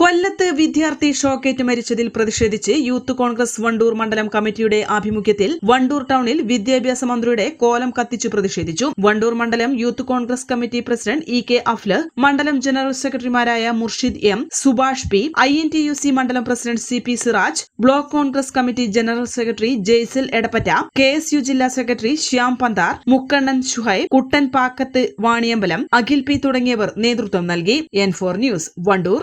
കൊല്ലത്ത് വിദ്യാർത്ഥി ഷോക്കേറ്റ് മരിച്ചതിൽ പ്രതിഷേധിച്ച് യൂത്ത് കോൺഗ്രസ് വണ്ടൂർ മണ്ഡലം കമ്മിറ്റിയുടെ ആഭിമുഖ്യത്തിൽ വണ്ടൂർ ടൌണിൽ വിദ്യാഭ്യാസ മന്ത്രിയുടെ കോലം കത്തിച്ചു പ്രതിഷേധിച്ചു. വണ്ടൂർ മണ്ഡലം youth Congress committee president E K Afl മണ്ഡലം ജനറൽ സെക്രട്ടറിമാരായ Murshid M Subhash P I N T U C മണ്ഡലം president C P Siraj block Congress committee general secretary Jaisal Edappatta K S U ജില്ലാ secretary Shyam Panthar Mukkannan Shuhaib Kuttan Pakkath Vaniyambalam Akhil P തുടങ്ങിയവർ നേതൃത്വം നൽകി. N four news Wandoor.